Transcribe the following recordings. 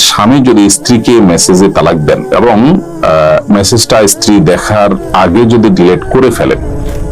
স্বামী যদি স্ত্রীকে মেসেজে তালাক দেন এবং মেসেজটা স্ত্রী দেখার আগে যদি ডিলেট করে ফেলেন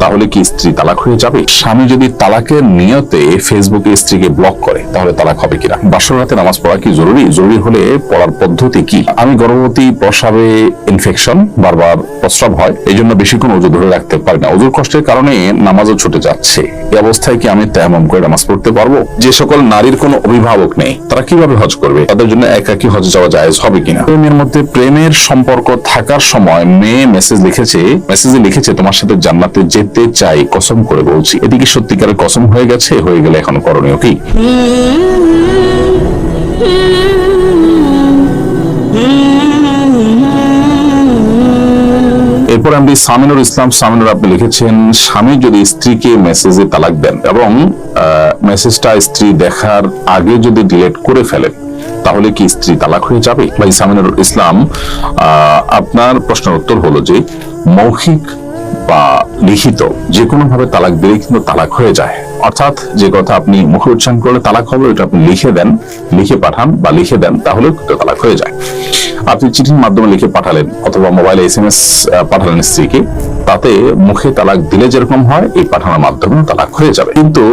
তাহলে কি স্ত্রী তালাক হয়ে যাবে? স্বামী যদি তালাকের নিয়তে ফেসবুকে স্ত্রীকে ব্লক করে, তাহলে তালাক হবে কিনা? বাসর রাতে নামাজ পড়া কি জরুরি? জরুরি হলে পড়ার পদ্ধতি কি? আমি গর্ভবতী প্রসাবে ইনফেকশন বারবার প্রস্রাব হয় এই জন্য বেশিক্ষণ ওজু ধরে রাখতে পারি না। ওজুর কষ্টের কারণে নামাজও ছুটে যাচ্ছে। এই অবস্থায় কি আমি তেমন করে নামাজ পড়তে পারব? যে সকল নারীর কোনো অভিভাবক নেই, তারা কীভাবে হজ করবে? তাদের জন্য একাকি হজ যাওয়া জায়েজ হবে কিনা? প্রেমের মধ্যে প্রেমের সম্পর্ক থাকার সময় মেয়ে মেসেজ লিখেছে মেসেজে লিখেছে, তোমার সাথে জান্নাতে যেতে চাই, কসম করে বলছি। এদিকে সত্যিকারের কসম হয়ে গেছে, হয়ে গেলে এখন করণীয় কি? এরপর আমি সামিনুর ইসলাম, সামিনুর আপনি লিখেছেন, স্বামী যদি স্ত্রীকে মেসেজে তালাক দেন এবং মেসেজটা স্ত্রী দেখার আগে যদি ডিলেট করে ফেলেন তাহলে কি স্ত্রী তালাক হয়ে যাবে? ভাই সামিনুর ইসলাম আপনার প্রশ্নের উত্তর হলো যে, মৌখিক বা লিখিত যে কোনো ভাবে তালাক দিলে কিন্তু তালাক হয়ে যায়। অর্থাৎ যে কথা আপনি মুখে উচ্চারণ করলে তালাক হবে ওটা আপনি লিখে দেন, লিখে পাঠান বা লিখে দেন তাহলে তালাক হয়ে যায়। আপনি চিঠির মাধ্যমে লিখে পাঠালেন অথবা মোবাইলে এস এম এস পাঠালেন স্ত্রীকে, তাতে মুখে তালাক দিলে যেরকম হয়, এই পাঠানোর মাধ্যমে তালাক হয়ে যাবে। কিন্তু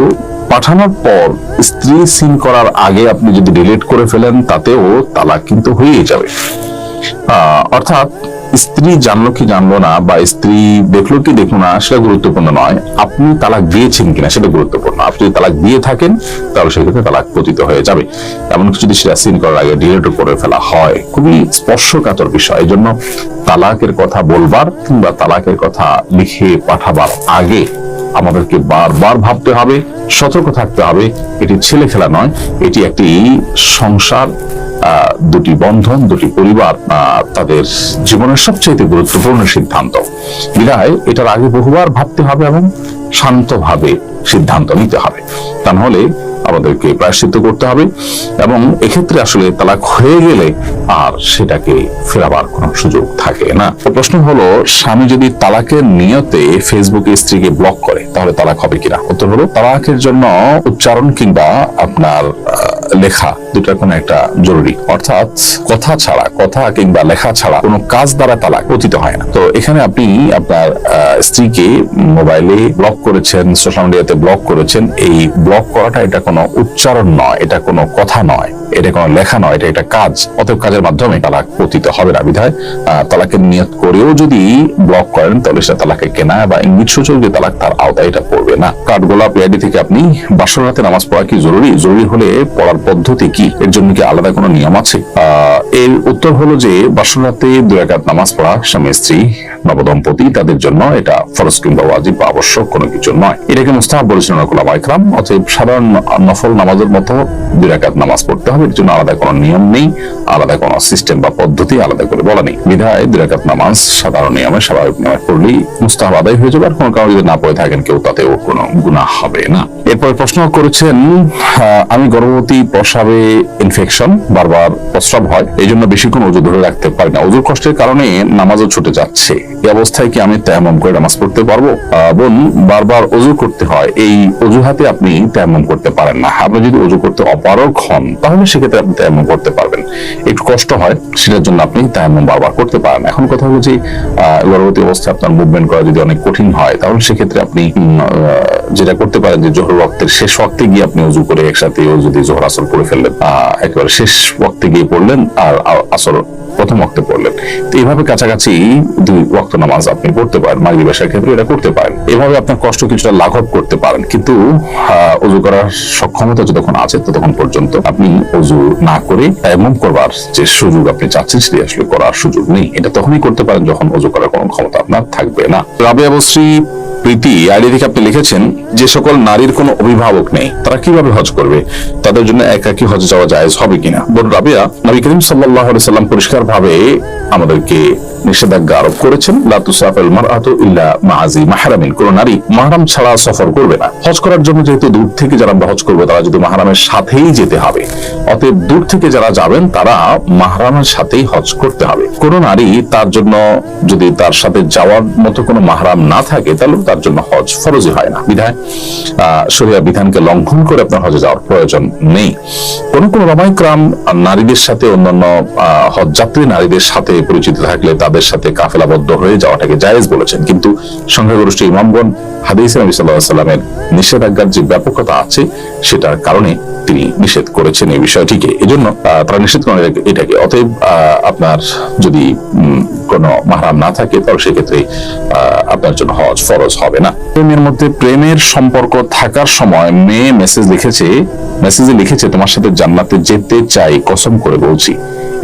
পাঠানোর পর স্ত্রী সিন করার আগে আপনি যদি ডিলিট করে ফেলেন, তাতেও তালাক কিন্তু হয়েই যাবে। অর্থাৎ স্ত্রী জানলো কি জানলো না বা স্ত্রী দেখল কি দেখল না, সেটা গুরুত্বপূর্ণ নয়। আপনি তালাক দিয়েছেন কিনা সেটা গুরুত্বপূর্ণ। আপনি যদি তালাক দিয়ে থাকেন, তাহলে সেক্ষেত্রে তালাক পতিত হয়ে যাবে। এমনকি যদি সেটা সিন করার আগে ডিলেট করে ফেলা হয়, খুবই স্পর্শকাতর বিষয়। এই জন্য তালাকের কথা বলবার কিংবা তালাকের কথা লিখে পাঠাবার আগে আমাদেরকে বারবার ভাবতে হবে, সতর্ক থাকতে হবে। এটি ছেলে খেলা নয়, এটি একটি সংসার দুটি বন্ধন, দুটি পরিবার তাদের জীবনের সবচেয়ে গুরুত্বপূর্ণ সিদ্ধান্ত। বিধায় এটার আগে বহুবার ভাবতে হবে এবং শান্তভাবে সিদ্ধান্ত নিতে হবে। তা নাহলে আমাদেরকে প্রায়শ্চিত্ত করতে হবে এবং এক্ষেত্রে আসলে তালাক হয়ে গেলে আর সেটাকে ফেরাবার কোনো সুযোগ থাকে না। প্রশ্ন হলো, স্বামী যদি তালাকের নিয়তে ফেসবুকে স্ত্রীকে ব্লক করে, তাহলে তালাক হবে কিনা? উত্তর হলো, তালাকের জন্য উচ্চারণ কিংবা আপনার লেখা দুটার কোনো একটা জরুরি। অর্থাৎ কথা ছাড়া, কথা কিংবা লেখা ছাড়া কোনো কাজ দ্বারা তালাক পতিত হয় না। তো এখানে আপনি আপনার স্ত্রীকে মোবাইলে ব্লক করেছেন সোশ্যাল মিডিয়াতে ব্লক করেছেন, এই ব্লক করাটা এটা উচ্চারণ নয় এটা কোনো কথা নয়। এটা কোনো লেখা নয়, এটা একটা কাজ। অতএব কাজের মাধ্যমে তালাক পতিত হবে না বিধায় তালাকের নিয়ত করেও যদি ব্লক করেন, তাহলে সেটা তালাকে কেনা বা ইঙ্গিত সূচক যে তালাক তার আওতায় এটা পড়বে না। কাঠগোলাপ পিআইডি থেকে আপনি বাসর রাতে নামাজ পড়া কি জরুরি? জরুরি হলে পড়ার পদ্ধতি কি? এর জন্য কি আলাদা কোনো নিয়ম আছে? এর উত্তর হলো যে, বাসর রাতে দুই রাকাত নামাজ পড়া স্বামী, স্ত্রী, নবদম্পতি, তাদের জন্য এটা ফরজ কিংবা ওয়াজিব বা আবশ্যক কোনো কিছু নয়। এটাকে মুস্তাহাব বলেছিলেন নকুল ইকরাম। অতএব সাধারণ নফল নামাজের মতো দু রাকাত নামাজ পড়তে হবে। এর জন্য আলাদা কোনো নিয়ম নেই, আলাদা কোনো সিস্টেম বা পদ্ধতি আলাদা করে বলা নেই। বিধায় দুই রাকাত নামাজ সাধারণ নিয়মে, স্বাভাবিক নিয়মে পড়লেই মুস্তাহাব আদায় হয়ে যাবে, আর কোনো কারণে যদি না পড়ে থাকেন, কেউ তাতেও কোনো গুনাহ হবে না। এরপর প্রশ্ন করেছেন আমি গর্ভবতী প্রসাবে ইনফেকশন বারবার প্রস্রাব হয় এই জন্য বেশিক্ষণ ওজু ধরে রাখতে পারি না। ওজুর কষ্টের কারণে নামাজও ছুটে যাচ্ছে। এই অবস্থায় কি আমি তেমন করে নামাজ পড়তে পারব? বোন, বারবার অজু করতে হয়, এই অজুহাতে আপনি তেমন করতে পারেন না। আপনি যদি অজু করতে অপারক হন, তাহলে সেক্ষেত্রে আপনি তেমন করতে পারবেন। একটু কষ্ট হয়, সেটার জন্য আপনি তেমন বারবার করতে পারেন এখন কথা হলো যে গর্ভবতী অবস্থায় আপনার মুভমেন্ট করা যদি অনেক কঠিন হয়, তাহলে সেক্ষেত্রে আপনি যেটা করতে পারেন যে, জোহর রক্তের শেষ ওয়াক্তে গিয়ে আপনি উজু করে একসাথে যদি জোহর আসর করে ফেললেন একেবারে শেষ ওয়াক্তে গিয়ে পড়লেন, আর আসর প্রথম ওয়াক্তে পড়লেন। তো এইভাবে কাছাকাছি দুই ওয়াক্ত নামাজ আপনি পড়তে পারেন মাগরিব এশার ক্ষেত্রে এটা করতে পারেন। এভাবে আপনার কষ্ট কিছুটা লাঘব করতে পারেন, কিন্তু অজু করার সক্ষমতা যতক্ষণ আছে ততক্ষণ পর্যন্ত আপনি অজু না করে এমন করবার যে সুযোগ আপনি চাচ্ছেন, সেটি আসলে করার সুযোগ নেই। এটা তখনই করতে পারেন যখন অজু করার কোনো ক্ষমতা আপনার থাকবে না। রাবিয়া বশ্রী প্রীতি আইডি থেকে আপনি লিখেছেন যে সকল নারীর কোনো অভিভাবক নেই। তারা কীভাবে হজ করবে? তাদের জন্য একাকি হজ যাওয়া জায়েজ হবে কিনা? বোন রাবিয়া, নবী করিম সাল্লাহ সাল্লাম পরিষ্কার ভাবে আমাদেরকে নিষেধাজ্ঞা আরোপ করেছেন লাতুসাফেল মারআতু ইল্লা মাআজি মাহরামিন। কোন নারী মাহরাম ছাড়া সফর করবে না। হজ করার জন্য যেহেতু দূর থেকে যারা হজ করব, তারা যদি মাহরামের সাথেই যেতে হবে, অতএব দূর থেকে যারা যাবেন, তারা মাহরামের সাথেই হজ করতে হবে। কোন নারী তার জন্য যদি তার সাথে যাওয়ার মতো কোনো মাহরাম না থাকে, তাহলে তার জন্য হজ ফরজি হয় না। বিধায় শরিয়া বিধানকে লঙ্ঘন করে আপনার হজে যাওয়ার প্রয়োজন নেই। কোন কোন রমাইক্রাম নারীদের সাথে অন্যান্য আহ, হজ যাত্রী নারীদের সাথে পরিচিত থাকলে তাদের সাথে কাফেলাবদ্ধ হয়ে যাওয়াটাকে জায়েজ বলেছেন। কিন্তু সংখ্যাগরিষ্ঠ ইমামগণ হাদিস নবী সাল্লাহ সাল্লামের নিষেধাজ্ঞার যে ব্যাপকতা আছে সেটার কারণে তিনি নিষেধ করেছেন এই বিষয়টিকে। এই জন্য তারা নিষেধ করেন এটাকে- অতএব আপনার যদি কোনো মাহরাম না থাকে তাহলে সেক্ষেত্রে আপনার জন্য হজ ফরজ হবে না। প্রেমের মধ্যে প্রেমের সম্পর্ক থাকার সময় মেয়ে মেসেজ লিখেছে মেসেজে লিখেছে, তোমার সাথে জান্নাতে যেতে চাই, কসম করে বলছি।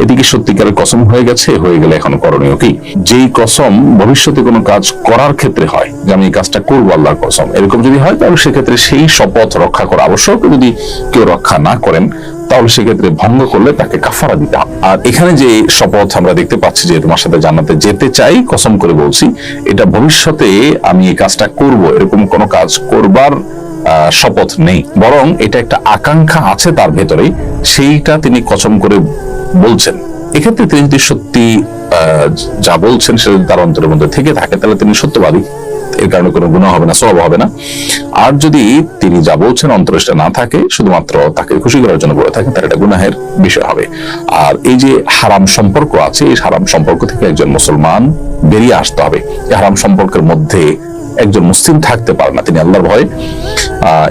এটি কি সত্যিকারের কসম হয়ে গেছে? হয়ে গেলে এখন করণীয় কি? যেই কসম ভবিষ্যতে কোনো কাজ করার ক্ষেত্রে হয়, যে আমি এই কাজটা করব, আল্লাহর কসম। এরকম যদি হয়, তাহলে সেক্ষেত্রে সেই শপথ রক্ষা করা আবশ্যক। যদি কেউ রক্ষা না করেন তাহলে সেক্ষেত্রে ভঙ্গ করলে তাকে কাফারা দিতে হবে। আর এখানে যে শপথ আমরা দেখতে পাচ্ছি যে তোমার সাথে জান্নাতে যেতে চাই, কসম করে বলছি, এটা ভবিষ্যতে আমি এই কাজটা করব, এরকম কোনো কাজ করবার শপথ নেই। বরং এটা একটা আকাঙ্ক্ষা আছে তার ভেতরে সেইটা তিনি কসম করে বলছেন। এক্ষেত্রে তিনি যদি সত্যি যা বলছেন সেটা তার অন্তরের মধ্যে থেকে থাকে, তাহলে তিনি সত্যবাদী। এর কারণে কোনো গুণা হবে না সব হবে না। আর যদি তিনি যা বলছেন অন্তরে সেটা না থাকে, শুধুমাত্র তাকে খুশি করার জন্য বলে থাকেন, তার এটা গুনাহের বিষয় হবে। আর এই যে হারাম সম্পর্ক আছে, এই হারাম সম্পর্ক থেকে একজন মুসলমান বেরিয়ে আসতে হবে। এই হারাম সম্পর্কের মধ্যে একজন মুসলিম থাকতে পারে না, তিনি আল্লাহর ভয়ে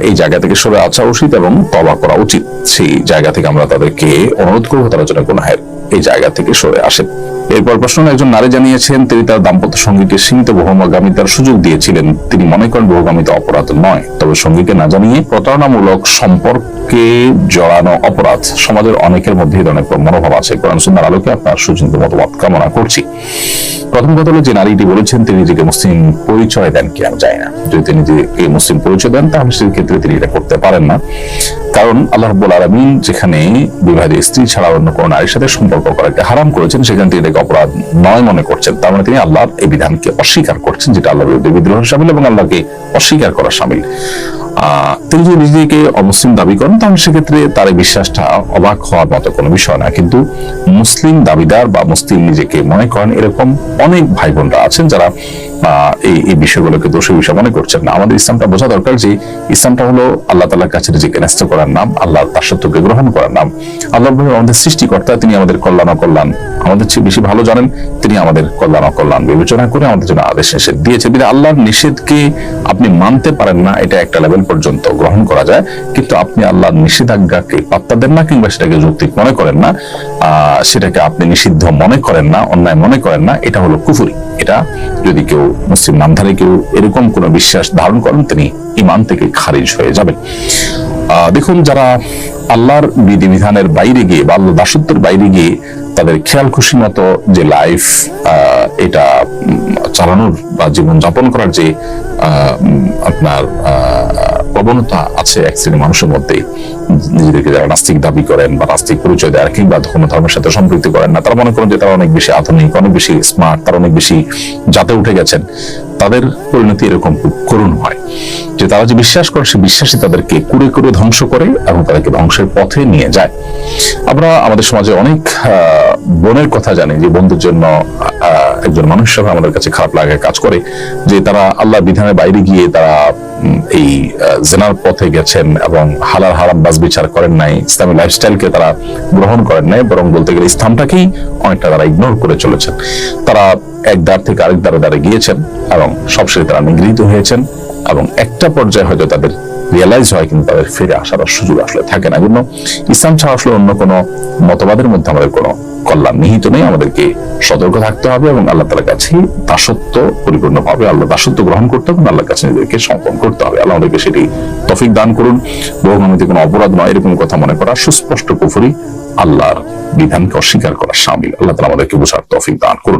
এই জায়গা থেকে সরে আসা উচিত এবং তবা করা উচিত। সেই জায়গা থেকে আমরা তাদেরকে অনুরোধ করব, তারা যেন গুনাহের এই জায়গা থেকে সরে আসেন। এরপর প্রশ্ন, একজন নারী জানিয়েছেন, তিনি তার দাম্পত্য সঙ্গীকে সীমিত বহুগামিতার সুযোগ দিয়েছিলেন। তিনি মনে করেন বহুগামিতা অপরাধ নয়, তবে সঙ্গীকে না জানিয়ে প্রতারণামূলক সম্পর্কে জড়ানো অপরাধ। সমাজের অনেকের মধ্যে এই ধরনের মনোভাব আছে। কোরআন সুন্নার আলোকে আপনার সুচিন্ত মতামত কামনা করছি। প্রথম কথা হলো, যে নারীটি বলেছেন, তিনি নিজেকে মুসলিম পরিচয় দেন কি আমি জানি না। যদি তিনি নিজেকে মুসলিম পরিচয় দেন, তাহলে সেই ক্ষেত্রে তিনি এটা করতে পারেন না। কারণ আল্লাহ রব্বুল আলমিন যেখানে বিবাহিত স্ত্রী ছাড়া অন্য কোনো নারীর সাথে সম্পর্ক করাকে হারাম করেছেন, সেখানে তিনি অপরাধ নয় মনে করছেন। তার মানে তিনি আল্লাহর এই বিধানকে অস্বীকার করছেন, যেটা আল্লাহর বিরুদ্ধে বিদ্রোহ সামিল এবং আল্লাহকে অস্বীকার করা সামিল। তিনি যদি নিজেকে অমুসলিম দাবি করেন, তাহলে সেক্ষেত্রে তার এই বিশ্বাসটা অবাক হওয়ার মতো কোনো বিষয় না। কিন্তু মুসলিম দাবিদার বা মুসলিম নিজেকে মনে করেন, এরকম অনেক ভাই বোনরা আছেন যারা এই বিষয়গুলোকে দোষী বিষয় মনে করছেন না। আমাদের ইসলামটা বোঝা দরকার যে ইসলামটা হলো আল্লাহ তালার কাছে নিজেকে ন্যস্ত করার নাম, আল্লাহ তার সত্যকে গ্রহণ করার নাম। আল্লাহ আমাদের সৃষ্টিকর্তা, তিনি আমাদের কল্যাণ অকল্যাণ আমাদের চেয়ে বেশি ভালো জানেন, তিনি আমাদের কল্যাণ অকল্যাণ বিবেচনা করে আমাদের জন্য আদেশ নিষেধ দিয়েছে। বিধে আল্লাহর নিষেধকে আপনি মানতে পারেন না, এটা একটা লেভেল পর্যন্ত গ্রহণ করা যায়। কিন্তু আপনি আল্লাহর নিষেধাজ্ঞাকে পাত্তা দেন না কিংবা সেটাকে যৌক্তিক মনে করেন না সেটাকে আপনি নিষিদ্ধ মনে করেন না, অন্যায় মনে করেন না, এটা হলো কুফুরি। এটা যদি কেউ মুসলিম নামধারী কেউ এরকম কোন বিশ্বাস ধারণ করেন তিনি ইমান থেকে খারিজ হয়ে যাবেন। দেখুন, যারা আল্লাহর বিধিবিধানের বাইরে গিয়ে বা আল্লাহ দাসত্বের বাইরে গিয়ে তাদের খেয়াল খুশি মতো যে লাইফ এটা চালানোর বা জীবন যাপন করার যে আপনার প্রবণতা আছে এক শ্রেণির মানুষের মধ্যে নিজেদেরকে যারা নাস্তিক দাবি করেন বা নাস্তিক পরিচয় দেয়, কিংবা কোনো ধর্মের সাথে সম্পৃক্তি করেন না, তারা মনে করেন যে তারা অনেক বেশি আধুনিক, অনেক বেশি স্মার্ট তারা অনেক বেশি যাতে উঠে গেছেন। তাদের পরিণতি এরকম খুব করুণ হয় যে তারা যে বিশ্বাস করে, সে বিশ্বাসই তাদেরকে কুড়ে কুড়ে ধ্বংস করে এবং তাদেরকে ধ্বংসের পথে নিয়ে যায়। আমরা আমাদের সমাজে অনেক বোনের কথা জানি যে বন্ধুর জন্য একজন মানুষ হিসাবে আমাদের কাছে খারাপ লাগে কাজ করে যে তারা আল্লাহ বিধানের বাইরে গিয়ে তারা এই জেনার পথে গেছেন এবং হালাল হারাম বাস বিচার করেন নাই, ইসলামী লাইফস্টাইলকে তারা গ্রহণ করেন নাই, বরং বলতে গেলে ইসলামটাকেই অনেকটা তারা ইগনোর করে চলেছেন। তারা এক দ্বার থেকে আরেক দ্বারে দ্বারে গিয়েছেন এবং সবশেষে তারা নিগৃহীত হয়েছেন এবং একটা পর্যায়ে হয়তো তাদের রিয়েলাইজ হয় কিন্তু তাদের ফিরে আসার সুযোগ আসলে থাকে না। জন্য ইসলাম ছাড়া আসলে অন্য কোনো মতবাদের মধ্যে আমাদের কোনো কল্যাণ নিহিত নেই। আমাদেরকে সতর্ক থাকতে হবে এবং আল্লাহ তালার কাছে দাসত্ব পরিপূর্ণভাবে, আল্লাহ দাসত্ব গ্রহণ করতে হবে আল্লাহর কাছে নিজেদেরকে সমর্পণ করতে হবে। আল্লাহ আমাদেরকে সেটি তফিক দান করুন। বহুগামিতে কোনো অপরাধ নয়, এরকম কথা মনে করা সুস্পষ্ট কুফুরি আল্লাহর বিধানকে অস্বীকার করা সামিল। আল্লাহ তালা আমাদেরকে বোঝার তফিক দান করুন।